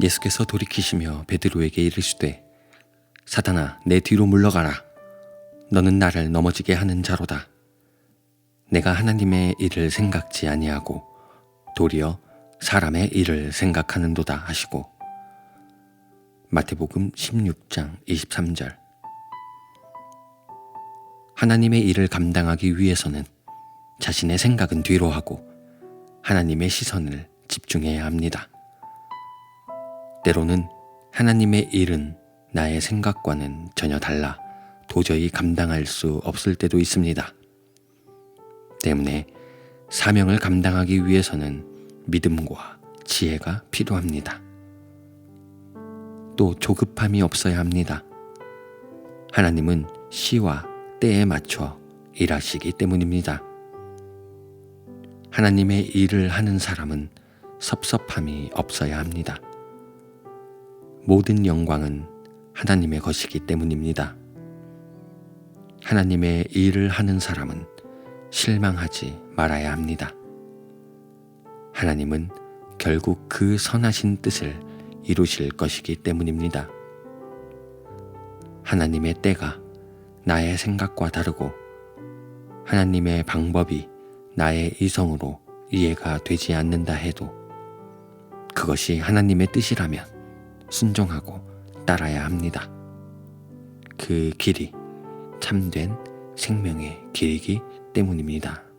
예수께서 돌이키시며 베드로에게 이르시되 사단아 내 뒤로 물러가라. 너는 나를 넘어지게 하는 자로다. 내가 하나님의 일을 생각지 아니하고 도리어 사람의 일을 생각하는도다 하시고. 마태복음 16장 23절. 하나님의 일을 감당하기 위해서는 자신의 생각은 뒤로 하고 하나님의 시선을 집중해야 합니다. 때로는 하나님의 일은 나의 생각과는 전혀 달라 도저히 감당할 수 없을 때도 있습니다. 때문에 사명을 감당하기 위해서는 믿음과 지혜가 필요합니다. 또 조급함이 없어야 합니다. 하나님은 시와 때에 맞춰 일하시기 때문입니다. 하나님의 일을 하는 사람은 섭섭함이 없어야 합니다. 모든 영광은 하나님의 것이기 때문입니다. 하나님의 일을 하는 사람은 실망하지 말아야 합니다. 하나님은 결국 그 선하신 뜻을 이루실 것이기 때문입니다. 하나님의 때가 나의 생각과 다르고 하나님의 방법이 나의 이성으로 이해가 되지 않는다 해도 그것이 하나님의 뜻이라면 순종하고 따라야 합니다. 그 길이 참된 생명의 길이기 때문입니다.